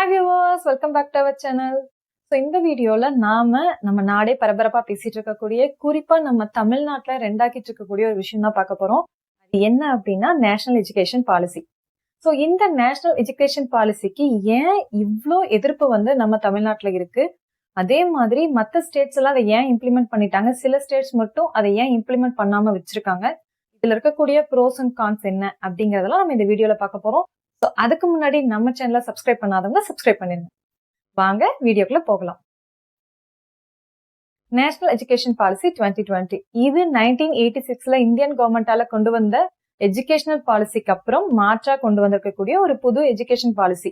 Hi viewers welcome back to our channel so இந்த வீடியோவில் நாம நம்ம நாடே பரபரப்பாக பேசிட்டு இருக்கக்கூடிய குறிப்பா நம்ம தமிழ்நாட்டில் ரெண்டாக்கிட்டு இருக்கக்கூடிய ஒரு விஷயம் தான் பார்க்க போறோம். அது என்ன அப்படின்னா நேஷனல் எஜுகேஷன் பாலிசி ஸோ இந்த நேஷனல் எஜுகேஷன் பாலிசிக்கு ஏன் இவ்வளோ எதிர்ப்பு வந்து நம்ம தமிழ்நாட்டுல இருக்கு? அதே மாதிரி மற்ற ஸ்டேட்ஸ் எல்லாம் அதை ஏன் இம்ப்ளிமெண்ட் பண்ணிட்டாங்க? சில ஸ்டேட்ஸ் மட்டும் அதை ஏன் இம்ப்ளிமெண்ட் பண்ணாம வச்சிருக்காங்க? இதுல இருக்கக்கூடிய ப்ரோஸ் அண்ட் கான்ஸ் என்ன அப்படிங்கிறதெல்லாம் நம்ம இந்த வீடியோவில் பார்க்க போறோம். ஸோ அதுக்கு முன்னாடி நம்ம சேனலை சப்ஸ்கிரைப் பண்ணாதவங்க சப்ஸ்கிரைப் பண்ணிருங்க. வாங்க வீடியோக்குள்ள போகலாம். National education policy twenty twenty இது நைன்டீன் எயிட்டி சிக்ஸ்ல இந்தியன் கவர்மெண்டால கொண்டு வந்த எஜுகேஷனல் பாலிசிக்கு அப்புறம் மாற்றா கொண்டு வந்திருக்கக்கூடிய ஒரு புது எஜுகேஷன் பாலிசி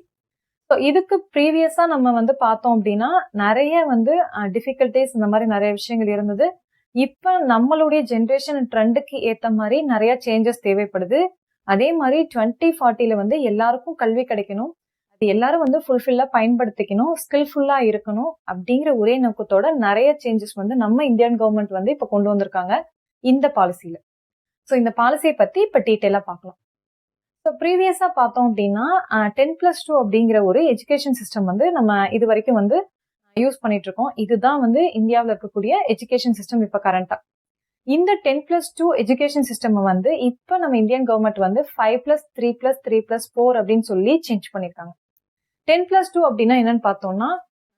ஸோ இதுக்கு ப்ரீவியஸா நம்ம வந்து பார்த்தோம் அப்படின்னா நிறைய வந்து டிஃபிகல்டிஸ் இந்த மாதிரி நிறைய விஷயங்கள் இருந்தது. இப்ப நம்மளுடைய ஜென்ரேஷன் ட்ரெண்டுக்கு ஏத்த மாதிரி நிறைய சேஞ்சஸ் தேவைப்படுது. அதே மாதிரி டுவெண்ட்டி ஃபார்ட்டியில வந்து எல்லாருக்கும் கல்வி கிடைக்கணும். அது எல்லாரும் வந்து ஃபுல்ஃபில்லாக பயன்படுத்திக்கணும் ஸ்கில்ஃபுல்லாக இருக்கணும் அப்படிங்கிற ஒரே நோக்கத்தோட நிறைய சேஞ்சஸ் வந்து நம்ம இந்தியன் கவர்மெண்ட் வந்து இப்போ கொண்டு வந்திருக்காங்க இந்த பாலிசியில் ஸோ இந்த பாலிசியை பற்றி இப்போ டீட்டெயிலாக பார்க்கலாம். ஸோ ப்ரீவியஸாக பார்த்தோம் அப்படின்னா டென் ப்ளஸ் டூ அப்படிங்கிற ஒரு எஜுகேஷன் சிஸ்டம் வந்து நம்ம இது வரைக்கும் வந்து யூஸ் பண்ணிட்டு இருக்கோம். இதுதான் வந்து இந்தியாவில் இருக்கக்கூடிய எஜுகேஷன் சிஸ்டம் இப்போ கரண்டா இந்த ten plus two education system வந்து இப்போ நம்ம இந்தியன் கவர்மெண்ட் வந்து five plus three plus three plus four அப்படின்னு சொல்லி சேஞ்ச் பண்ணிருக்காங்க. டென் பிளஸ் டூ அப்படின்னா என்னன்னு பார்த்தோம்னா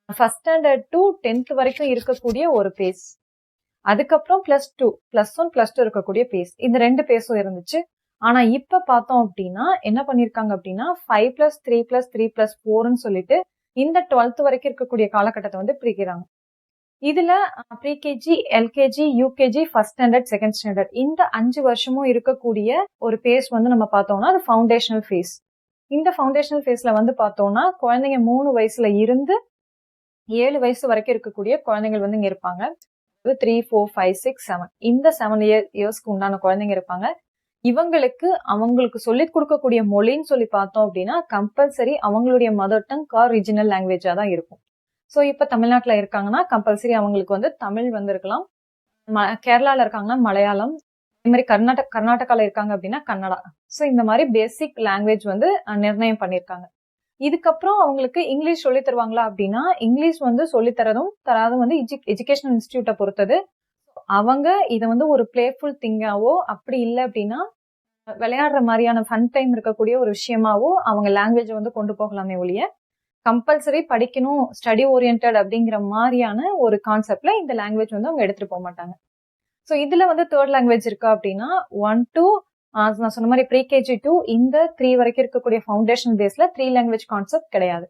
ஃபர்ஸ்ட் ஸ்டாண்டர்ட் டு டென்த் வரைக்கும் இருக்கக்கூடிய ஒரு பேஸ் அதுக்கப்புறம் plus two plus one plus two இருக்கக்கூடிய பேஸ் இந்த ரெண்டு பேஸும் இருந்துச்சு. ஆனா இப்ப பார்த்தோம் அப்படின்னா என்ன பண்ணிருக்காங்க அப்படின்னா five plus three plus three plus ஃபோர்னு சொல்லிட்டு இந்த டுவெல்த் வரைக்கும் இருக்கக்கூடிய காலகட்டத்தை வந்து பிரிக்கிறாங்க. இதுல pre KG LKG UKG first standard second standard இந்த அஞ்சு வருஷமும் இருக்கக்கூடிய ஒரு பேஸ் வந்து நம்ம பார்த்தோம்னா அது ஃபவுண்டேஷனல் ஃபேஸ் இந்த ஃபவுண்டேஷனல் ஃபேஸ்ல வந்து பார்த்தோம்னா குழந்தைங்க மூணு வயசுல இருந்து ஏழு வயசு வரைக்கும் இருக்கக்கூடிய குழந்தைகள் வந்து இங்க இருப்பாங்க. Three four five six seven இந்த செவன் இயர் இயர்ஸ்க்கு உண்டான குழந்தைங்க இருப்பாங்க. இவங்களுக்கு அவங்களுக்கு சொல்லிக் கொடுக்கக்கூடிய மொழின்னு சொல்லி பார்த்தோம் அப்படின்னா கம்பல்சரி அவங்களுடைய மதர் டங் கார் ரீஜனல் லாங்குவேஜா தான் இருக்கும். ஸோ இப்போ தமிழ்நாட்டில் இருக்காங்கன்னா கம்பல்சரி அவங்களுக்கு வந்து தமிழ் வந்திருக்கலாம். ம கேரளாவில் இருக்காங்கன்னா மலையாளம். இது மாதிரி கர்நாடக கர்நாடகாவில் இருக்காங்க அப்படின்னா கன்னடா. ஸோ இந்த மாதிரி பேசிக் லாங்குவேஜ் வந்து நிர்ணயம் பண்ணியிருக்காங்க இதுக்கப்புறம் அவங்களுக்கு இங்கிலீஷ் சொல்லி தருவாங்களா அப்படின்னா இங்கிலீஷ் வந்து சொல்லித்தரதும் தராதும் வந்து எஜுகேஷனல் இன்ஸ்டியூட்டை பொறுத்தது. அவங்க இதை வந்து ஒரு பிளேஃபுல் திங்காவோ அப்படி இல்லை அப்படின்னா விளையாடுற மாதிரியான ஃபன் டைம் இருக்கக்கூடிய ஒரு விஷயமாவோ அவங்க லாங்குவேஜை வந்து கொண்டு போகலாமே ஒழிய கம்பல்சரி படிக்கணும் ஸ்டடி ஓரியன்ட் அப்படிங்கிற மாதிரியான ஒரு கான்செப்ட்ல இந்த லாங்குவேஜ் வந்து அவங்க எடுத்துட்டு போக மாட்டாங்க. ஸோ இதுல வந்து தேர்ட் லாங்குவேஜ் இருக்கா அப்படின்னா ஒன் டூ நான் சொன்ன மாதிரி ப்ரீகேஜி டூ இந்த த்ரீ வரைக்கும் இருக்கக்கூடிய ஃபவுண்டேஷன் பேஸ்ல த்ரீ லாங்குவேஜ் கான்செப்ட் கிடையாது.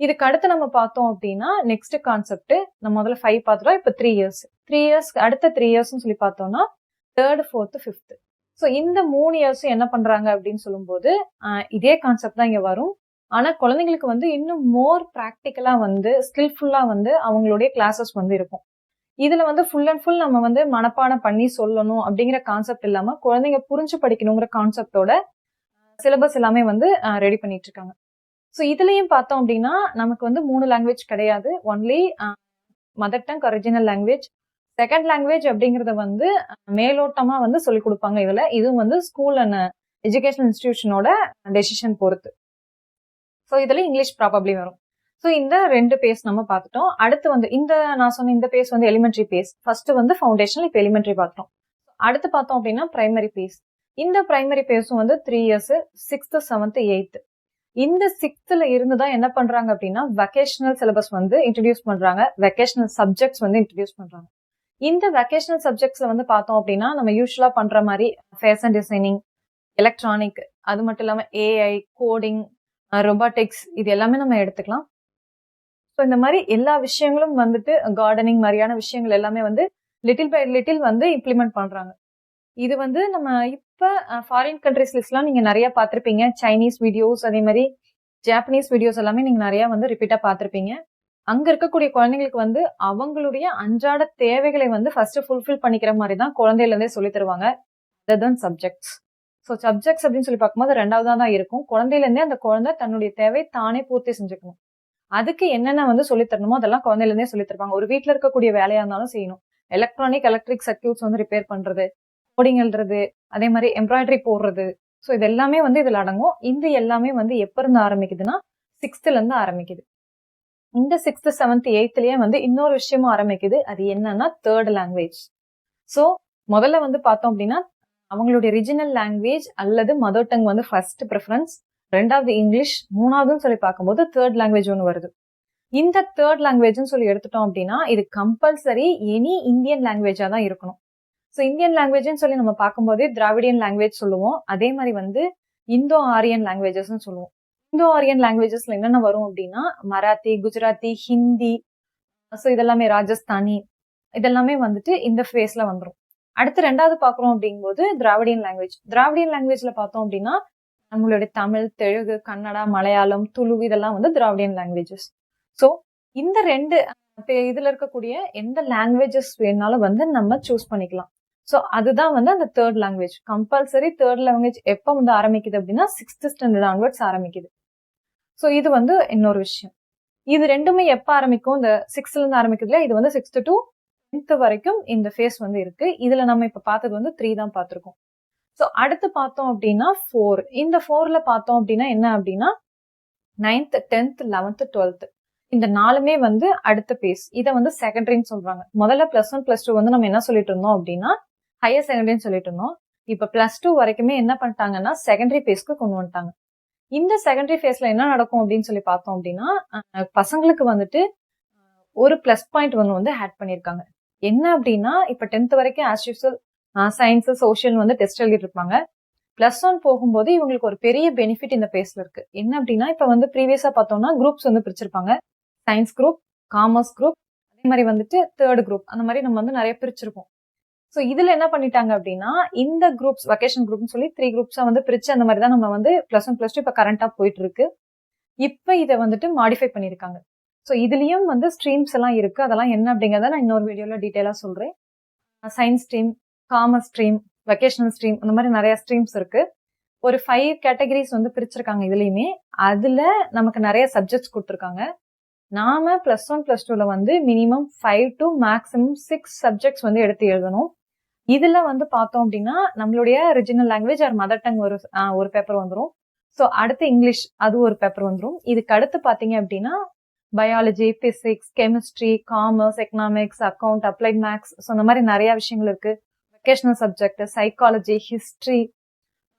இதுக்கு அடுத்து நம்ம பார்த்தோம் அப்படின்னா நெக்ஸ்ட் கான்செப்ட் நம்ம முதல்ல ஃபைவ் பார்த்துட்டோம் இப்போ த்ரீ இயர்ஸ் த்ரீ இயர்ஸ் அடுத்த த்ரீ இயர்ஸ்னு சொல்லி பார்த்தோம்னா தேர்ட் ஃபோர்த்து ஃபிஃப்த் ஸோ இந்த மூணு இயர்ஸும் என்ன பண்றாங்க அப்படின்னு சொல்லும்போது இதே கான்செப்ட் தான் இங்க வரும். ஆனா குழந்தைங்களுக்கு வந்து இன்னும் மோர் ப்ராக்டிக்கலா வந்து ஸ்கில்ஃபுல்லா வந்து அவங்களுடைய கிளாஸஸ் வந்து இருக்கும். இதுல வந்து ஃபுல் அண்ட் ஃபுல் நம்ம வந்து மனப்பாடம் பண்ணி சொல்லணும் அப்படிங்கிற கான்செப்ட் இல்லாம குழந்தைங்க புரிஞ்சு படிக்கணுங்கிற கான்செப்டோட சிலபஸ் எல்லாமே வந்து ரெடி பண்ணிட்டு இருக்காங்க ஸோ இதுலயும் பார்த்தோம் அப்படின்னா நமக்கு வந்து மூணு லாங்குவேஜ் கிடையாது. Only mother tongue original language second language அப்படிங்கறத வந்து மேலோட்டமா வந்து சொல்லிக் கொடுப்பாங்க இதுல. இதுவும் வந்து ஸ்கூல் அண்ட் எஜுகேஷன் இன்ஸ்டிடியூஷனோட டெசிஷன் பொறுத்து. ஸோ இதில் இங்கிலீஷ் ப்ராபப்ளி வரும். ஸோ இந்த ரெண்டு பேஸ் நம்ம பார்த்துட்டோம். அடுத்து வந்து இந்த நான் சொன்ன இந்த பேஸ் வந்து எலிமெண்ட்ரி பேஸ் ஃபர்ஸ்ட் வந்து ஃபவுண்டேஷன் இப்போ எலிமெண்ட்ரி பார்த்தோம் அடுத்து பார்த்தோம் அப்படின்னா பிரைமரி பேஸ் இந்த பிரைமரி பேஸும் வந்து three years sixth seventh eighth இந்த சிக்ஸ்த்தில் இருந்து தான் என்ன பண்றாங்க அப்படின்னா வெக்கேஷனல் சிலபஸ் வந்து இன்ட்ரடியூஸ் பண்றாங்க. வெக்கேஷனல் சப்ஜெக்ட்ஸ் வந்து இன்ட்ரடியூஸ் பண்றாங்க. இந்த வெக்கேஷனல் சப்ஜெக்ட்ஸ்ல வந்து பார்த்தோம் அப்படின்னா நம்ம யூஸ்வலா பண்ற மாதிரி ஃபேஷன் டிசைனிங் எலக்ட்ரானிக் அது மட்டும் இல்லாம ஏஐ கோடிங் ரொபாட்டிக்ஸ் இது எல்லாமே நம்ம எடுத்துக்கலாம். ஸோ இந்த மாதிரி எல்லா விஷயங்களும் வந்துட்டு கார்டனிங் மாதிரியான விஷயங்கள் எல்லாமே வந்து லிட்டில் பை லிட்டில் வந்து இம்ப்ளிமெண்ட் பண்ணுறாங்க இது வந்து நம்ம இப்போ ஃபாரின் கண்ட்ரீஸ்லாம் நீங்கள் நிறையா பார்த்துருப்பீங்க. சைனீஸ் வீடியோஸ் அதே மாதிரி ஜாப்பனீஸ் வீடியோஸ் எல்லாமே நீங்கள் நிறையா வந்து ரிப்பீட்டாக பார்த்துருப்பீங்க. அங்கே இருக்கக்கூடிய குழந்தைங்களுக்கு வந்து அவங்களுடைய அன்றாட தேவைகளை வந்து ஃபர்ஸ்ட் ஃபுல்ஃபில் பண்ணிக்கிற மாதிரி தான் குழந்தையிலேருந்தே சொல்லி தருவாங்க. அதர் சப்ஜெக்ட்ஸ் ஸோ சப்ஜெக்ட்ஸ் அப்படின்னு சொல்லி பார்க்கும்போது ரெண்டாவதாக தான் இருக்கும். குழந்தையிலேருந்தே அந்த குழந்தை தன்னுடைய தேவை தானே பூர்த்தி செஞ்சுக்கணும். அதுக்கு என்னென்ன வந்து சொல்லித்தரணுமோ அதெல்லாம் குழந்தையில இருந்தே ஒரு வீட்டில் இருக்கக்கூடிய வேலையா இருந்தாலும் செய்யணும். எலக்ட்ரானிக் எலக்ட்ரிக் சர்க்கியூட்ஸ் வந்து ரிப்பேர் பண்றது கோடிங் எழுதுறது அதே மாதிரி எம்ப்ராய்டரி போடுறது. ஸோ இது எல்லாமே வந்து இதுல அடங்கும். இந்த எல்லாமே வந்து எப்ப இருந்து ஆரம்பிக்குதுன்னா சிக்ஸ்த்துலேருந்து ஆரம்பிக்குது. இந்த சிக்ஸ்த்து செவன்த் எயித்துலேயே வந்து இன்னொரு விஷயமும் ஆரம்பிக்குது. அது என்னன்னா தேர்ட் லாங்குவேஜ் ஸோ முதல்ல வந்து பார்த்தோம் அப்படின்னா அவங்களுடைய ரிஜினல் லாங்குவேஜ் அல்லது மதர் டங் வந்து ஃபர்ஸ்ட் ப்ரிஃபரன்ஸ் ரெண்டாவது இங்கிலீஷ் மூணாவதுன்னு சொல்லி பார்க்கும்போது தேர்ட் லாங்குவேஜ் ஒன்று வருது. இந்த தேர்ட் லாங்குவேஜ்னு சொல்லி எடுத்துட்டோம் அப்படின்னா இது கம்பல்சரி எனி இந்தியன் லாங்குவேஜாக தான் இருக்கணும். ஸோ இந்தியன் லாங்குவேஜ்னு சொல்லி நம்ம பார்க்கும்போதே திராவிடியன் லாங்குவேஜ் சொல்லுவோம். அதே மாதிரி வந்து இந்தோ ஆரியன் லாங்குவேஜஸ்ன்னு சொல்லுவோம். இந்தோ ஆரியன் லாங்குவேஜஸ்ல என்னென்ன வரும் அப்படின்னா மராத்தி குஜராத்தி ஹிந்தி ஸோ இதெல்லாமே ராஜஸ்தானி இதெல்லாமே வந்துட்டு இந்த ஃபேஸ்ல வந்துடும் அடுத்து ரெண்டாவது பார்க்குறோம் அப்படிங்கும்போது திராவிடியன் லாங்குவேஜ் திராவிடியன் லாங்குவேஜ்ல பார்த்தோம் அப்படின்னா நம்மளுடைய தமிழ் தெலுங்கு கன்னடா மலையாளம் துளு இதெல்லாம் வந்து திராவிடியன் லாங்குவேஜஸ் ஸோ இந்த ரெண்டு இதுல இருக்கக்கூடிய எந்த லாங்குவேஜஸ் வேணாலும் வந்து நம்ம சூஸ் பண்ணிக்கலாம். ஸோ அதுதான் வந்து அந்த third language compulsory third language எப்போ வந்து ஆரம்பிக்குது அப்படின்னா சிக்ஸ்த் ஸ்டாண்டர்ட் ஆன்வர்ட்ஸ் ஆரம்பிக்குது. ஸோ இது வந்து இன்னொரு விஷயம். இது ரெண்டுமே எப்போ ஆரம்பிக்கும்? இந்த சிக்ஸ்த்ல இருந்து இல்லையா? இது வந்து சிக்ஸ்த் டு டென்த்து வரைக்கும் இந்த ஃபேஸ் வந்து இருக்கு. இதுல நம்ம இப்ப பார்த்தது வந்து த்ரீ தான் பார்த்துருக்கோம். ஸோ அடுத்து பார்த்தோம் அப்படின்னா ஃபோர் இந்த ஃபோர்ல பார்த்தோம் அப்படின்னா என்ன அப்படின்னா நைன்த் டென்த் லெவன்த் டுவெல்த் இந்த நாலுமே வந்து அடுத்த பேஸ் இதை வந்து செகண்டரின்னு சொல்றாங்க. முதல்ல பிளஸ் ஒன் பிளஸ் டூ வந்து நம்ம என்ன சொல்லிட்டு இருந்தோம் அப்படின்னா ஹையர் செகண்டரின்னு சொல்லிட்டு இருந்தோம். இப்ப பிளஸ் டூ வரைக்குமே என்ன பண்ணிட்டாங்கன்னா செகண்டரி பேஸ்க்கு கொண்டு வந்துட்டாங்க. இந்த செகண்டரி ஃபேஸ்ல என்ன நடக்கும் அப்படின்னு சொல்லி பார்த்தோம் அப்படின்னா பசங்களுக்கு வந்துட்டு ஒரு பிளஸ் பாயிண்ட் ஒன்று வந்து ஆட் பண்ணியிருக்காங்க. என்ன அப்படின்னா இப்போ டென்த் வரைக்கும் ஆஸ் யூஸ்வல் சயின்ஸு சோஷியல் வந்து டெஸ்ட் எழுதிட்டு இருப்பாங்க. பிளஸ் ஒன் போகும்போது இவங்களுக்கு ஒரு பெரிய பெனிஃபிட் இந்த பேஸ்ல இருக்கு. என்ன அப்படின்னா இப்ப வந்து ப்ரீவியஸா பார்த்தோம்னா குரூப்ஸ் வந்து பிரிச்சிருப்பாங்க. சயின்ஸ் குரூப் காமர்ஸ் குரூப் அதே மாதிரி வந்துட்டு தேர்ட் குரூப் அந்த மாதிரி நம்ம வந்து நிறைய பிரிச்சிருக்கோம் ஸோ இதுல என்ன பண்ணிட்டாங்க அப்படின்னா இந்த குரூப்ஸ் வெக்கேஷன் குரூப்னு சொல்லி த்ரீ குரூப்ஸா வந்து பிரிச்சு அந்த மாதிரி தான் நம்ம வந்து பிளஸ் ஒன் பிளஸ் டூ இப்போ கரண்டா போயிட்டு இருக்கு. இப்போ இதை வந்துட்டு மாடிஃபை பண்ணியிருக்காங்க. ஸோ இதுலேயும் வந்து ஸ்ட்ரீம்ஸ் எல்லாம் இருக்குது அதெல்லாம் என்ன அப்படிங்கிறத நான் இன்னொரு வீடியோவில் டீட்டெயிலாக சொல்கிறேன் science stream commerce stream vocational stream அந்த மாதிரி நிறைய ஸ்ட்ரீம்ஸ் இருக்குது ஒரு ஃபைவ் கேட்டகரிஸ் வந்து பிரிச்சிருக்காங்க இதுலேயுமே. அதில் நமக்கு நிறைய சப்ஜெக்ட்ஸ் கொடுத்துருக்காங்க. நாம ப்ளஸ் ஒன் ப்ளஸ் டூவில் வந்து minimum five to maximum six subjects வந்து எடுத்து எழுதணும். இதில் வந்து பார்த்தோம் அப்படின்னா நம்மளுடைய regional language or mother tongue ஒரு ஒரு பேப்பர் வந்துடும் ஸோ அடுத்து இங்கிலீஷ் அது ஒரு பேப்பர் வந்துடும் இதுக்கு அடுத்து பார்த்தீங்க அப்படின்னா biology physics chemistry commerce economics account applied maths so அந்த மாதிரி நிறைய விஷயங்கள் இருக்கு. வெக்கேஷனல் சப்ஜெக்ட் சைக்காலஜி ஹிஸ்ட்ரி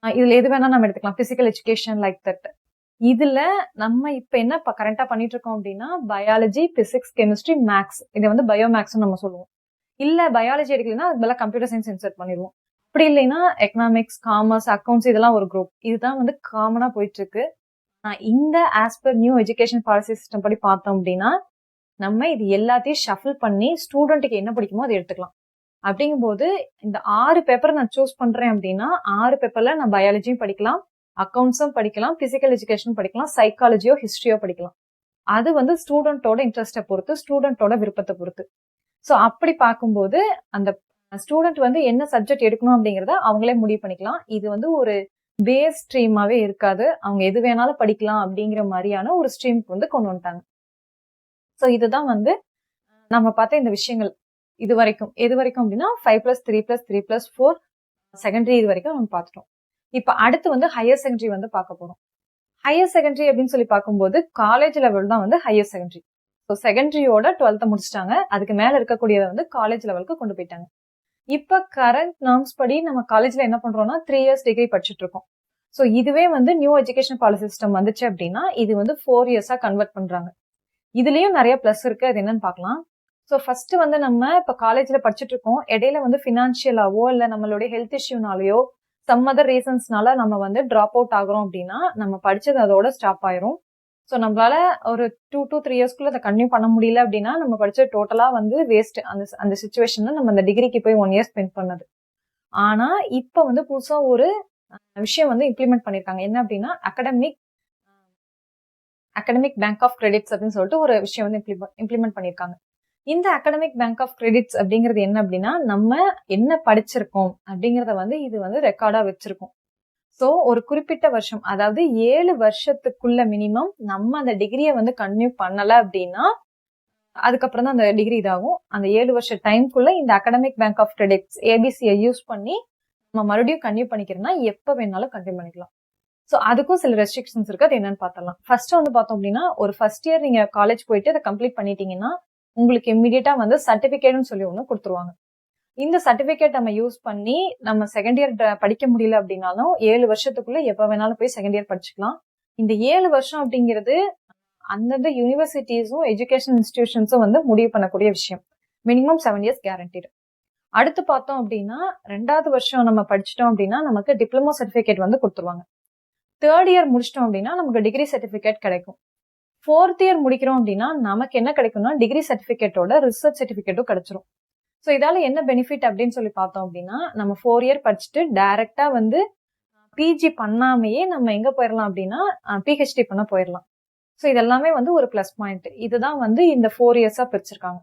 இதுல எது வேணா நம்ம எடுத்துக்கலாம். பிசிக்கல் எஜுகேஷன் லைக் தட் இதுல நம்ம இப்ப என்ன கரண்டா பண்ணிட்டு இருக்கோம் அப்படின்னா பயாலஜி பிசிக்ஸ் கெமிஸ்ட்ரி மேக்ஸ் இதை வந்து பயோ மேக்ஸ் நம்ம சொல்லுவோம். இல்ல பயாலஜி எடுக்கலன்னா அதுக்கு பதிலாக கம்ப்யூட்டர் சயின்ஸ் இன்சர்ட் பண்ணிடுவோம். அப்படி இல்லைன்னா எக்கனாமிக்ஸ் காமர்ஸ் அக்கௌண்ட்ஸ் இதெல்லாம் ஒரு குரூப் இதுதான் வந்து காமனா போயிட்டு இருக்கு. இந்த as per new education policy system படி பார்த்தோம் அப்படின்னா நம்ம இது எல்லாத்தையும் ஷஃபில் பண்ணி ஸ்டூடெண்ட்டுக்கு என்ன பிடிக்குமோ அதை எடுத்துக்கலாம். அப்படிங்கும்போது இந்த ஆறு பேப்பரை நான் சூஸ் பண்றேன் அப்படின்னா ஆறு பேப்பர்ல நான் பயாலஜியும் படிக்கலாம் அக்கௌண்ட்ஸும் படிக்கலாம் பிசிக்கல் எஜுகேஷன் படிக்கலாம் சைக்காலஜியோ ஹிஸ்டரியோ படிக்கலாம். அது வந்து ஸ்டூடெண்ட்டோட இன்ட்ரெஸ்ட்டை பொறுத்து ஸ்டூடெண்ட்டோட விருப்பத்தை பொறுத்து. ஸோ அப்படி பார்க்கும்போது அந்த ஸ்டூடெண்ட் வந்து என்ன சப்ஜெக்ட் எடுக்கணும் அப்படிங்கிறத அவங்களே முடிவு பண்ணிக்கலாம். இது வந்து ஒரு பேஸ் ஸ்ட்ரீமாவே இருக்காது. அவங்க எது வேணாலும் படிக்கலாம் அப்படிங்கிற மாதிரியான ஒரு ஸ்ட்ரீமுக்கு வந்து கொண்டு வந்துட்டாங்க. ஸோ இதுதான் வந்து நம்ம பார்த்த இந்த விஷயங்கள். இது வரைக்கும். எது வரைக்கும் அப்படின்னா five plus three plus three plus four secondary இது வரைக்கும் நம்ம பார்த்துட்டோம். இப்போ அடுத்து வந்து ஹையர் செகண்டரி வந்து பார்க்க போறோம். ஹையர் செகண்டரி அப்படின்னு சொல்லி பார்க்கும்போது காலேஜ் லெவல் தான் வந்து ஹையர் செகண்டரி ஸோ செகண்டரியோட டுவெல்த்தை முடிச்சிட்டாங்க. அதுக்கு மேலே இருக்கக்கூடியதை வந்து காலேஜ் லெவலுக்கு கொண்டு போயிட்டாங்க. இப்போ கரண்ட் நார்ம்ஸ் படி நம்ம காலேஜ்ல என்ன பண்ணுறோம்னா த்ரீ இயர்ஸ் டிகிரி படிச்சுட்டு இருக்கோம் ஸோ இதுவே வந்து நியூ எஜுகேஷன் பாலிசி சிஸ்டம் வந்துச்சு அப்படின்னா இது வந்து ஃபோர் இயர்ஸா கன்வெர்ட் பண்ணுறாங்க இதுலேயும் நிறைய ப்ளஸ் இருக்கு. அது என்னன்னு பார்க்கலாம். ஸோ ஃபர்ஸ்ட் வந்து நம்ம இப்போ காலேஜ்ல படிச்சுட்டு இருக்கோம் இடையில வந்து ஃபினான்ஷியலாவோ இல்லை நம்மளுடைய ஹெல்த் இஷ்யூனாலயோ சம் அதர் ரீசன்ஸ்னால நம்ம வந்து ட்ராப் அவுட் ஆகுறோம் அப்படின்னா நம்ம படிச்சது அதோட ஸ்டாப் ஆயிரும். ஸோ நம்மளால ஒரு டூ டூ த்ரீ இயர்ஸ்க்குள்ள அதை கன்யூ பண்ண முடியல அப்படின்னா நம்ம படிச்ச டோட்டலா வந்து வேஸ்ட் அந்த அந்த சுச்சுவேஷன்ல நம்ம அந்த டிகிரிக்கு போய் ஒன் இயர் ஸ்பெண்ட் பண்ணது. ஆனா இப்ப வந்து புதுசா ஒரு விஷயம் வந்து இம்ப்ளிமெண்ட் பண்ணிருக்காங்க. என்ன அப்படின்னா academic academic bank of credits அப்படின்னு சொல்லிட்டு ஒரு விஷயம் வந்து இம்ப்ளிமெண்ட் பண்ணிருக்காங்க. இந்த அகடமிக் பேங்க் ஆஃப் கிரெடிட்ஸ் அப்படிங்கிறது என்ன அப்படின்னா நம்ம என்ன படிச்சிருக்கோம் அப்படிங்கறத வந்து இது வந்து ரெக்கார்டா வச்சிருக்கோம். ஸோ ஒரு குறிப்பிட்ட வருஷம் அதாவது ஏழு வருஷத்துக்குள்ள மினிமம் நம்ம அந்த டிகிரியை வந்து கண்டினியூ பண்ணல அப்படின்னா அதுக்கப்புறம் தான் அந்த டிகிரி இதாகும். அந்த ஏழு வருஷ டைம்குள்ள இந்த அகடமிக் பேங்க் ஆஃப் கிரெடிட்ஸ் ஏபிசியை யூஸ் பண்ணி நம்ம மறுபடியும் கண்டினியூ பண்ணிக்கிறோம்னா எப்போ வேணாலும் கண்டினியூ பண்ணிக்கலாம். ஸோ அதுக்கும் சில ரெஸ்ட்ரிக்ஷன்ஸ் இருக்கு. அது என்னன்னு பார்த்தலாம் ஃபர்ஸ்ட் வந்து பார்த்தோம் அப்படின்னா ஒரு ஃபர்ஸ்ட் இயர் நீங்க காலேஜ் போயிட்டு அதை கம்ப்ளீட் பண்ணிட்டீங்கன்னா உங்களுக்கு இம்மிடியட்டா வந்து சர்டிபிகேட்னு சொல்லி ஒன்று கொடுத்துருவாங்க. இந்த சர்டிபிகேட் நம்ம யூஸ் பண்ணி நம்ம செகண்ட் இயர் படிக்க முடியல அப்படின்னாலும் ஏழு வருஷத்துக்குள்ள எப்போ வேணாலும் போய் செகண்ட் இயர் படிச்சுக்கலாம். இந்த ஏழு வருஷம் அப்படிங்கிறது அந்தந்த யூனிவர்சிட்டிஸும் எஜுகேஷன் இன்ஸ்டிடியூஷன்ஸும் வந்து முடிவு பண்ணக்கூடிய விஷயம். மினிமம் செவன் இயர்ஸ் கேரண்டீடு அடுத்து பார்த்தோம் அப்படின்னா ரெண்டாவது வருஷம் நம்ம படிச்சிட்டோம் அப்படின்னா நமக்கு டிப்ளமோ சர்டிஃபிகேட் வந்து கொடுத்துருவாங்க. தேர்ட் இயர் முடிச்சிட்டோம் அப்படின்னா நமக்கு டிகிரி சர்டிஃபிகேட் கிடைக்கும். ஃபோர்த் இயர் முடிக்கிறோம் அப்படின்னா நமக்கு என்ன கிடைக்கும்னா டிகிரி சர்டிஃபிகேட்டோட ரிசர்ச் சர்டிஃபிகேட்டும் கிடைச்சிரும். ஸோ இதால என்ன பெனிஃபிட் அப்படின்னு சொல்லி பார்த்தோம் அப்படின்னா நம்ம ஃபோர் இயர் படிச்சுட்டு டைரக்டா வந்து பிஜி பண்ணாமையே நம்ம எங்க போயிடலாம் அப்படின்னா பிஹெச்டி பண்ண போயிடலாம் ஸோ இதெல்லாமே வந்து ஒரு ப்ளஸ் பாயிண்ட் இதுதான் வந்து இந்த ஃபோர் இயர்ஸா பிரிச்சிருக்காங்க.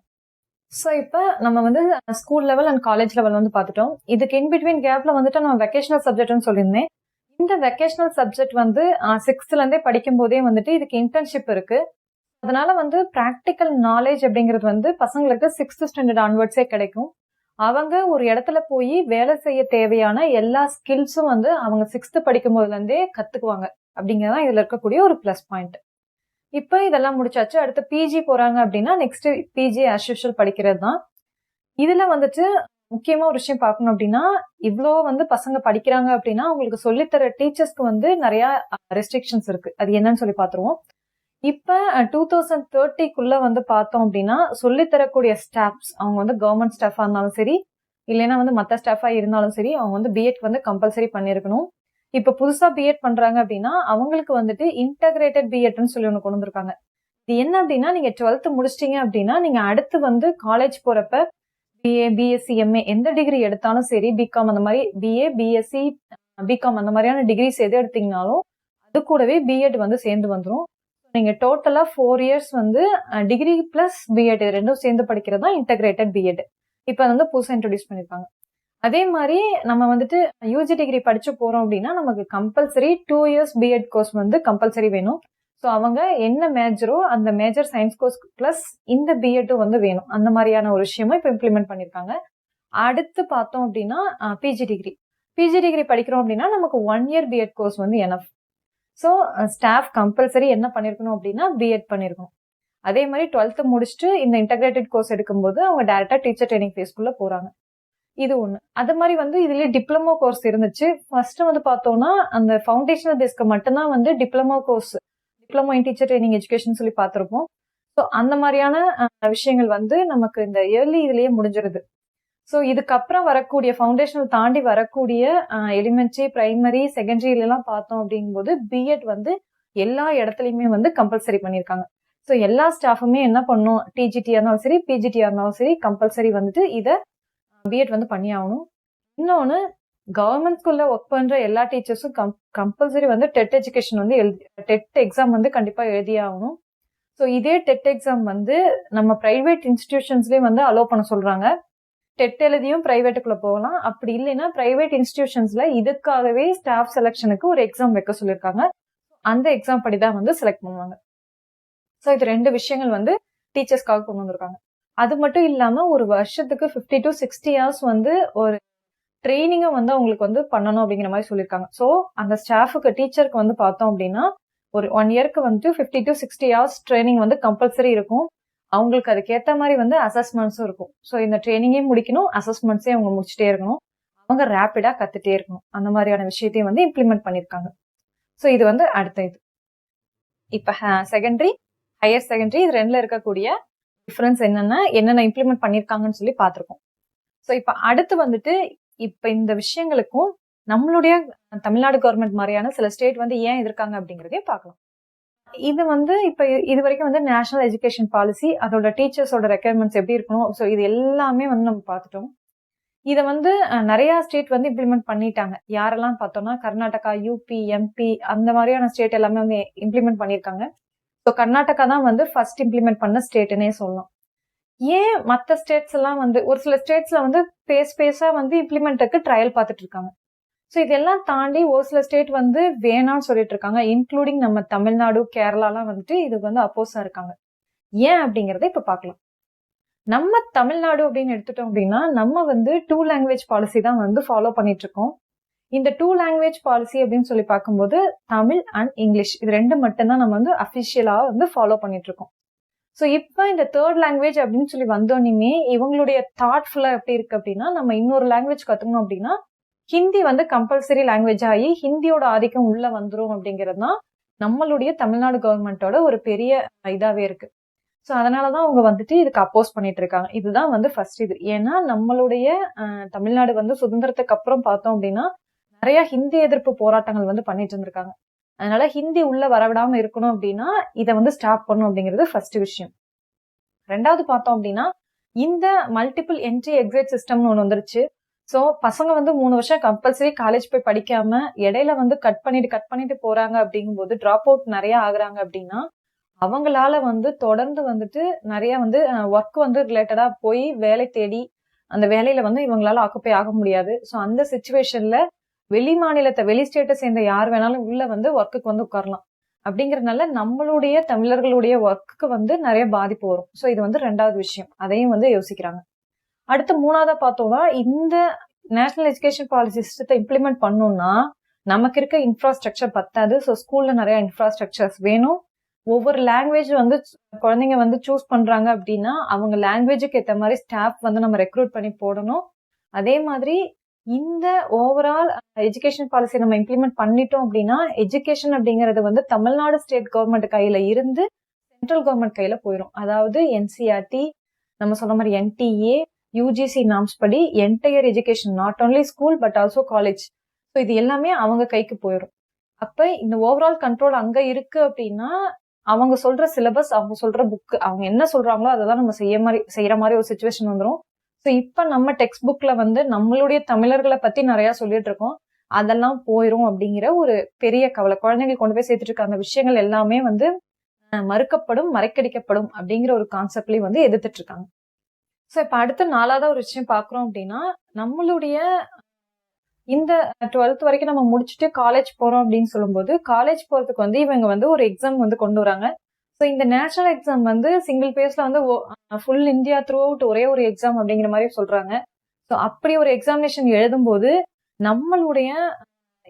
ஸோ இப்போ நம்ம வந்து school level and college level வந்து பார்த்துட்டோம். இதுக்கு இன் பிட்வீன் கேப்ல வந்துட்டு நம்ம வெக்கேஷனல் சப்ஜெக்ட்னு சொல்லியிருந்தேன். இந்த வெக்கேஷனல் சப்ஜெக்ட் வந்து சிக்ஸ்த்லேருந்தே படிக்கும் போதே வந்துட்டு இதுக்கு இன்டர்ன்ஷிப் இருக்கு. அதனால வந்து ப்ராக்டிக்கல் நாலேஜ் அப்படிங்கிறது வந்து பசங்களுக்கு சிக்ஸ்த் ஸ்டாண்டர்ட் ஆன்வர்ட்ஸே கிடைக்கும். அவங்க ஒரு இடத்துல போய் வேலை செய்ய தேவையான எல்லா ஸ்கில்ஸும் வந்து அவங்க சிக்ஸ்த் படிக்கும் போதுல இருந்தே கத்துக்குவாங்க. அப்படிங்கறதான் இதுல இருக்கக்கூடிய ஒரு ப்ளஸ் பாயிண்ட் இப்போ இதெல்லாம் முடிச்சாச்சு. அடுத்து பிஜி போறாங்க அப்படின்னா நெக்ஸ்ட் பிஜி ஆஸ் யூஷுவல் படிக்கிறது தான் இதுல வந்துட்டு முக்கியமா ஒரு விஷயம் பார்க்கணும் அப்படின்னா இவ்வளோ வந்து பசங்க படிக்கிறாங்க அப்படின்னா அவங்களுக்கு சொல்லித்தர டீச்சர்ஸ்க்கு வந்து நிறைய ரெஸ்ட்ரிக்ஷன்ஸ் இருக்கு. அது என்னன்னு சொல்லி பார்த்துருவோம். இப்போ டூ தௌசண்ட் தேர்ட்டிக்குள்ள வந்து பார்த்தோம் அப்படின்னா சொல்லித்தரக்கூடிய ஸ்டாஃப்ஸ் அவங்க வந்து கவர்மெண்ட் ஸ்டாஃபாக இருந்தாலும் சரி இல்லைன்னா வந்து மற்ற ஸ்டாஃபாக இருந்தாலும் சரி அவங்க வந்து பிஎட் வந்து கம்பல்சரி பண்ணியிருக்கணும் இப்போ புதுசாக பிஎட் பண்ணுறாங்க அப்படின்னா அவங்களுக்கு வந்துட்டு இன்டகிரேட்டட் பிஎட்னு சொல்லி ஒன்று கொண்டு வந்திருக்காங்க. இது என்ன அப்படின்னா நீங்கள் டுவெல்த்து முடிச்சிட்டீங்க அப்படின்னா நீங்கள் அடுத்து வந்து காலேஜ் போகிறப்ப பிஏ பிஎஸ்சி எம்ஏ எந்த டிகிரி எடுத்தாலும் சரி பிகாம் அந்த மாதிரி பிஏ பிஎஸ்சி பிகாம் அந்த மாதிரியான டிகிரிஸ் எது எடுத்தீங்கனாலும் அது கூடவே பிஎட் வந்து சேர்ந்து வந்துடும் நீங்க டோட்டலா ஃபோர் இயர்ஸ் வந்து டிகிரி பிளஸ் பிஎட் இது ரெண்டும் சேர்ந்து படிக்கிறது தான் இன்டகிரேட்டட் பிஎட் இப்போ வந்து புதுசாக இன்ட்ரடியூஸ் பண்ணியிருக்காங்க அதே மாதிரி நம்ம வந்துட்டு யூஜி டிகிரி படிச்சு போறோம் அப்படின்னா நமக்கு compulsory two years BEd course வந்து கம்பல்சரி வேணும். ஸோ அவங்க என்ன மேஜரோ அந்த மேஜர் சயின்ஸ் கோர்ஸ் பிளஸ் இந்த பிஎட்டும் வந்து வேணும். அந்த மாதிரியான ஒரு விஷயமும் இப்போ இம்ப்ளிமெண்ட் பண்ணியிருக்காங்க அடுத்து பார்த்தோம் அப்படின்னா பிஜி டிகிரி பிஜி டிகிரி படிக்கிறோம் அப்படின்னா நமக்கு ஒன் இயர் பிஎட் கோர்ஸ் வந்து எனஃப் ஸோ ஸ்டாஃப் கம்பல்சரி என்ன பண்ணியிருக்கணும் அப்படின்னா பிஎட் பண்ணியிருக்கணும் அதே மாதிரி டுவெல்த்து முடிச்சுட்டு இந்த இன்டகிரேட்டட் கோர்ஸ் எடுக்கும்போது அவங்க டேரெக்டாக டீச்சர் ட்ரைனிங் ஃபேஸ்க்குள்ள போகிறாங்க இது ஒன்று அது மாதிரி வந்து இதுலேயே டிப்ளமோ கோர்ஸ் இருந்துச்சு. ஃபர்ஸ்ட் வந்து பார்த்தோம்னா அந்த ஃபவுண்டேஷனல் பேஸ்க்கு மட்டும்தான் வந்து diploma course diploma in teacher training education சொல்லி பார்த்துருப்போம். ஸோ அந்த மாதிரியான விஷயங்கள் வந்து நமக்கு இந்த இயர்லி இதுலேயே முடிஞ்சிருது. ஸோ இதுக்கப்புறம் வரக்கூடிய ஃபவுண்டேஷனல் தாண்டி வரக்கூடிய எலிமெண்ட்ரி பிரைமரி செகண்டரியிலலாம் பார்த்தோம் அப்படிங்கும்போது பிஎட் வந்து எல்லா இடத்துலையுமே வந்து கம்பல்சரி பண்ணியிருக்காங்க. ஸோ எல்லா ஸ்டாஃபுமே என்ன பண்ணும்? டிஜிடியாக இருந்தாலும் சரி பிஜிடியாக இருந்தாலும் சரி கம்பல்சரி வந்துட்டு இதை பிஎட் வந்து பண்ணி ஆகணும். இன்னொன்று கவர்மெண்ட் ஸ்கூல்ல ஒர்க் பண்ற எல்லா டீச்சர்ஸும் கம் கம்பல்சரி வந்து டெட் எஜுகேஷன் வந்து எழுதி டெட் எக்ஸாம் வந்து கண்டிப்பா எழுதி ஆகணும். ஸோ இதே டெட் எக்ஸாம் வந்து நம்ம பிரைவேட் இன்ஸ்டிடியூஷன்ஸ்லயும் வந்து அலோவ் பண்ண சொல்றாங்க. டெட் எழுதியும் பிரைவேட்டுக்குள்ள போகலாம். அப்படி இல்லைன்னா பிரைவேட் இன்ஸ்டிடியூஷன்ஸ்ல இதுக்காகவே ஸ்டாஃப் செலெக்ஷனுக்கு ஒரு எக்ஸாம் வைக்க சொல்லியிருக்காங்க அந்த எக்ஸாம் படி தான் வந்து செலக்ட் பண்ணுவாங்க. ஸோ இது ரெண்டு விஷயங்கள் வந்து டீச்சர்ஸ்க்காக கொண்டு வந்திருக்காங்க. அது மட்டும் இல்லாம ஒரு வருஷத்துக்கு ஃபிஃப்டி டு சிக்ஸ்டி ஹவர்ஸ் வந்து ஒரு ட்ரைனிங்கை வந்து அவங்களுக்கு வந்து பண்ணணும் அப்படிங்கிற மாதிரி சொல்லியிருக்காங்க ஸோ அந்த ஸ்டாஃபுக்கு டீச்சருக்கு வந்து பார்த்தோம் அப்படின்னா ஒரு ஒன் இயர்க்கு வந்து fifty to sixty hours training வந்து கம்பல்சரி இருக்கும். அவங்களுக்கு அதுக்கேற்ற மாதிரி வந்து அசஸ்மெண்ட்ஸும் இருக்கும். ஸோ இந்த ட்ரைனிங்கையும் முடிக்கணும் அசஸ்மெண்ட்ஸே அவங்க முடிச்சுட்டே இருக்கணும். அவங்க ரேப்பிடாக கற்றுட்டே இருக்கணும். அந்த மாதிரியான விஷயத்தையும் வந்து இம்ப்ளிமெண்ட் பண்ணியிருக்காங்க ஸோ இது வந்து அடுத்த இது. இப்போ செகண்டரி ஹையர் செகண்டரி இது ரெண்டில் இருக்கக்கூடிய டிஃப்ரென்ஸ் என்னென்னா என்னென்ன இம்ப்ளிமெண்ட் பண்ணியிருக்காங்கன்னு சொல்லி பார்த்துருக்கோம். ஸோ இப்போ அடுத்து வந்துட்டு இப்போ இந்த விஷயங்களுக்கும் நம்மளுடைய தமிழ்நாடு கவர்மெண்ட் மாதிரியான சில ஸ்டேட் வந்து ஏன் எதிர்க்காங்க அப்படிங்கிறதையும் பார்க்கலாம். இது வந்து இப்ப இது வரைக்கும் வந்து நேஷனல் எஜுகேஷன் பாலிசி அதோட டீச்சர்ஸோட ரெக்குயர்மெண்ட்ஸ் எப்படி இருக்கணும் ஸோ இது எல்லாமே வந்து நம்ம பார்த்துட்டோம். இதை வந்து நிறைய ஸ்டேட் வந்து இம்ப்ளிமெண்ட் பண்ணிட்டாங்க. யாரெல்லாம் பார்த்தோம்னா கர்நாடகா யூபி எம்பி அந்த மாதிரியான ஸ்டேட் எல்லாமே வந்து இம்ப்ளிமெண்ட் பண்ணியிருக்காங்க. ஸோ கர்நாடகா தான் வந்து ஃபர்ஸ்ட் இம்ப்ளிமெண்ட் பண்ண ஸ்டேட்டுன்னே சொல்லலாம். ஏன் மற்ற ஸ்டேட்ஸ் எல்லாம் வந்து ஒரு சில ஸ்டேட்ஸ்ல வந்து பேஸ் பேஸா வந்து இம்ப்ளிமெண்ட்டுக்கு ட்ரையல் பார்த்துட்டு இருக்காங்க. ஸோ இதெல்லாம் தாண்டி ஒரு சில ஸ்டேட் வந்து வேணாம்னு சொல்லிட்டு இருக்காங்க. இன்க்ளூடிங் நம்ம தமிழ்நாடு கேரளாலாம் வந்துட்டு இதுக்கு வந்து அப்போஸா இருக்காங்க. ஏன் அப்படிங்கிறத இப்போ பார்க்கலாம். நம்ம தமிழ்நாடு அப்படின்னு எடுத்துட்டோம் அப்படின்னா நம்ம வந்து டூ லாங்குவேஜ் பாலிசி தான் வந்து ஃபாலோ பண்ணிட்டு இருக்கோம். இந்த டூ லாங்குவேஜ் பாலிசி அப்படின்னு சொல்லி பார்க்கும்போது தமிழ் அண்ட் இங்கிலீஷ் இது ரெண்டு மட்டும்தான் நம்ம வந்து அஃபிஷியலாக வந்து ஃபாலோ பண்ணிட்டு இருக்கோம். ஸோ இப்போ இந்த தேர்ட் லாங்குவேஜ் அப்படின்னு சொல்லி வந்தோன்னே இவங்களுடைய தாட்ஃபுல்லாக எப்படி இருக்கு அப்படின்னா நம்ம இன்னொரு லாங்குவேஜ் கத்துக்கணும் அப்படின்னா ஹிந்தி வந்து கம்பல்சரி லாங்குவேஜ் ஆகி ஹிந்தியோட ஆதிக்கம் உள்ள வந்துடும் அப்படிங்கிறது தான் நம்மளுடைய தமிழ்நாடு கவர்மெண்ட்டோட ஒரு பெரிய இதாகவே இருக்கு. ஸோ அதனாலதான் அவங்க வந்துட்டு இதுக்கு அப்போஸ் பண்ணிட்டு இருக்காங்க. இதுதான் வந்து ஃபர்ஸ்ட் இது. ஏன்னா நம்மளுடைய தமிழ்நாடு வந்து சுதந்திரத்துக்கு அப்புறம் பார்த்தோம் அப்படின்னா நிறைய ஹிந்தி எதிர்ப்பு போராட்டங்கள் வந்து பண்ணிட்டு இருந்திருக்காங்க. அதனால ஹிந்தி உள்ள வரவிடாம இருக்கணும் அப்படின்னா இதை வந்து ஸ்டாப் பண்ணும் அப்படிங்கிறது ஃபர்ஸ்ட் விஷயம். ரெண்டாவது பார்த்தோம் அப்படின்னா இந்த மல்டிபிள் என்ட்ரி எக்ஸிட் சிஸ்டம்னு ஒன்று வந்துருச்சு. ஸோ பசங்க வந்து மூணு வருஷம் கம்பல்சரி காலேஜ் போய் படிக்காம இடையில வந்து கட் பண்ணிட்டு கட் பண்ணிட்டு போறாங்க அப்படிங்கும்போது ட்ராப் அவுட் நிறைய ஆகுறாங்க அப்படின்னா அவங்களால வந்து தொடர்ந்து வந்துட்டு நிறைய வந்து ஒர்க் வந்து ரிலேட்டடா போய் வேலை தேடி அந்த வேலையில வந்து இவங்களால ஆக்குப்பை ஆக முடியாது. ஸோ அந்த சுச்சுவேஷன்ல வெளி மாநிலத்தை வெளி ஸ்டேட்டை சேர்ந்த யார் வேணாலும் உள்ள வந்து ஒர்க்குக்கு வந்து உட்காரலாம். அப்படிங்கறதுனால நம்மளுடைய தமிழர்களுடைய ஒர்க்குக்கு வந்து நிறைய பாதிப்பு வரும். ஸோ இது வந்து ரெண்டாவது விஷயம். அதையும் வந்து யோசிக்கிறாங்க. அடுத்து மூணாவதா பார்த்தோம்னா இந்த நேஷனல் எஜுகேஷன் பாலிசி சிஸ்டத்தை இம்ப்ளிமெண்ட் பண்ணோம்னா நமக்கு இருக்க இன்ஃப்ராஸ்ட்ரக்சர் பத்தாது. ஸோ ஸ்கூல்ல நிறைய இன்ஃப்ராஸ்ட்ரக்சர்ஸ் வேணும். ஒவ்வொரு லாங்குவேஜ் வந்து குழந்தைங்க வந்து சூஸ் பண்றாங்க அப்படின்னா அவங்க லாங்குவேஜுக்கு ஏற்ற மாதிரி ஸ்டாஃப் வந்து நம்ம ரெக்ரூட் பண்ணி போடணும். அதே மாதிரி இந்த ஓவரால் எஜுகேஷன் பாலிசி நம்ம இம்ப்ளிமெண்ட் பண்ணிட்டோம் அப்படின்னா எஜுகேஷன் அப்படிங்கிறது வந்து தமிழ்நாடு ஸ்டேட் கவர்மெண்ட் கையில இருந்து சென்ட்ரல் கவர்மெண்ட் கையில போயிடும் அதாவது என்சிஆர்டி நம்ம சொன்ன மாதிரி என்டிஏ யூஜிசி நாம்ஸ் படி entire education not only school but also college so இது எல்லாமே அவங்க கைக்கு போயிடும் அப்ப இந்த ஓவரால் கண்ட்ரோல் அங்க இருக்கு அப்படின்னா அவங்க சொல்ற சிலபஸ் அவங்க சொல்ற புக் அவங்க என்ன சொல்றாங்களோ அதெல்லாம் நம்ம செய்ய மாதிரி செய்யற மாதிரி ஒரு சுச்சுவேஷன் வந்துடும் ஸோ இப்ப நம்ம டெக்ஸ்ட் புக்ல வந்து நம்மளுடைய தமிழர்களை பத்தி நிறைய சொல்லிட்டு இருக்கோம். அதெல்லாம் போயிரும் அப்படிங்கிற ஒரு பெரிய கவலை. குழந்தைகள் கொண்டு போய் சேர்த்துட்டு இருக்க அந்த விஷயங்கள் எல்லாமே வந்து மறுக்கப்படும் மறைக்கடிக்கப்படும் அப்படிங்கிற ஒரு கான்செப்ட்லயும் வந்து எதிர்த்துட்டு இருக்காங்க. ஸோ இப்போ அடுத்த நாலாவது ஒரு விஷயம் பார்க்குறோம் அப்படின்னா நம்மளுடைய இந்த டுவெல்த் வரைக்கும் நம்ம முடிச்சுட்டு காலேஜ் போகிறோம் அப்படின்னு சொல்லும்போது காலேஜ் போகிறதுக்கு வந்து இவங்க வந்து ஒரு எக்ஸாம் வந்து கொண்டு வராங்க. ஸோ இந்த நேஷனல் எக்ஸாம் வந்து சிங்கிள் பேஸ்ல வந்து ஃபுல் இந்தியா த்ரூ அவுட் ஒரே ஒரு எக்ஸாம் அப்படிங்கிற மாதிரி சொல்றாங்க. ஸோ அப்படி ஒரு எக்ஸாமினேஷன் எழுதும்போது நம்மளுடைய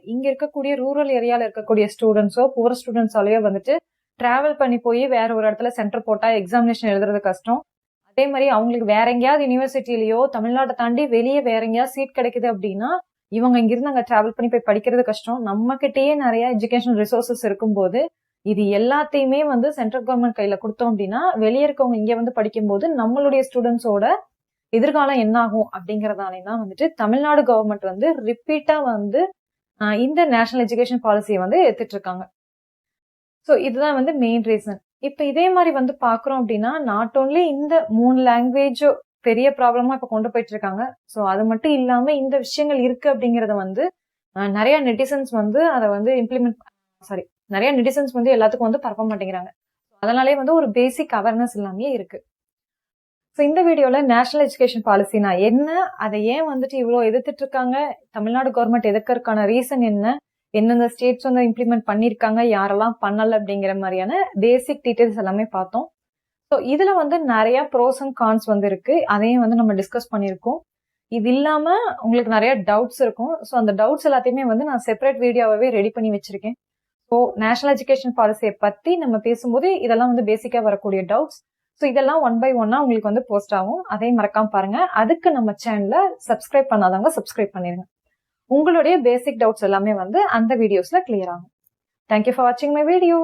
இங்க இருக்கக்கூடிய ரூரல் ஏரியால இருக்கக்கூடிய ஸ்டூடெண்ட்ஸோ புவர் ஸ்டூடெண்ட்ஸாலேயோ வந்துட்டு டிராவல் பண்ணி போய் வேற ஒரு இடத்துல சென்டர் போட்டா எக்ஸாமினேஷன் எழுதுறது கஷ்டம். அதே மாதிரி அவங்களுக்கு வேற எங்கேயாவது யூனிவர்சிட்டிலயோ தமிழ்நாட்டை தாண்டி வெளியே வேற எங்கேயாவது சீட் கிடைக்குது அப்படின்னா இவங்க இங்கிருந்து அங்க டிராவல் பண்ணி போய் படிக்கிறது கஷ்டம். நம்ம கிட்டேயே நிறைய எஜுகேஷன் ரிசோர்சஸ் இருக்கும்போது இது எல்லாத்தையுமே வந்து சென்ட்ரல் கவர்மெண்ட் கையில கொடுத்தோம் அப்படின்னா வெளியே இருக்கவங்க இங்க வந்து படிக்கும்போது நம்மளுடைய ஸ்டூடெண்ட்ஸோட எதிர்காலம் என்ன ஆகும் அப்படிங்கறதாலே தான் வந்துட்டு தமிழ்நாடு கவர்மெண்ட் வந்து ரிப்பீட்டா வந்து இந்த நேஷனல் எஜுகேஷன் பாலிசியை வந்து எடுத்துட்டு இருக்காங்க. ஸோ இதுதான் வந்து மெயின் ரீசன் இப்ப இதே மாதிரி வந்து பாக்குறோம் அப்படின்னா நாட் ஓன்லி இந்த மூணு லாங்குவேஜோ பெரிய ப்ராப்ளமா இப்ப கொண்டு போயிட்டு இருக்காங்க. ஸோ அது மட்டும் இல்லாம இந்த விஷயங்கள் இருக்கு அப்படிங்கறத வந்து நிறைய நெட்டிசன்ஸ் வந்து அதை வந்து இம்ப்ளிமெண்ட் சாரி நிறைய நெட்டிசன்ஸ் வந்து எல்லாத்துக்கும் வந்து பரப்ப மாட்டேங்கிறாங்க. அதனாலே வந்து ஒரு பேசிக் அவேர்னஸ் எல்லாமே இருக்கு. ஸோ இந்த வீடியோவில் நேஷனல் எஜுகேஷன் பாலிசினா என்ன அதை ஏன் வந்துட்டு இவ்வளோ எதிர்த்துட்டு இருக்காங்க தமிழ்நாடு கவர்மெண்ட் எதிர்க்கறதுக்கான ரீசன் என்ன எந்தெந்த ஸ்டேட்ஸ் வந்து இம்ப்ளிமெண்ட் பண்ணியிருக்காங்க யாரெல்லாம் பண்ணல அப்படிங்கிற மாதிரியான பேசிக் டீட்டெயில்ஸ் எல்லாமே பார்த்தோம். ஸோ இதில் வந்து நிறைய ப்ரோஸ் அண்ட் கான்ஸ் வந்து இருக்கு. அதையும் வந்து நம்ம டிஸ்கஸ் பண்ணியிருக்கோம். இது இல்லாமல் உங்களுக்கு நிறைய டவுட்ஸ் இருக்கும். ஸோ அந்த டவுட்ஸ் எல்லாத்தையுமே வந்து நான் செப்பரேட் வீடியோவே ரெடி பண்ணி வச்சிருக்கேன். ஸோ நேஷனல் எஜுகேஷன் பாலிசியை பற்றி நம்ம பேசும்போது இதெல்லாம் வந்து பேசிக்காக வரக்கூடிய டவுட்ஸ் ஸோ இதெல்லாம் ஒன் பை ஒன்னா உங்களுக்கு வந்து போஸ்ட் ஆகும். அதையும் மறக்காம பாருங்க. அதுக்கு நம்ம சேனலை சப்ஸ்கிரைப் பண்ணாதவங்க சப்ஸ்கிரைப் பண்ணிருங்க. உங்களுடைய பேசிக் டவுட்ஸ் எல்லாமே வந்து அந்த வீடியோஸ்ல கிளியர் ஆகும். தேங்க்யூ ஃபார் வாட்சிங் மை வீடியோ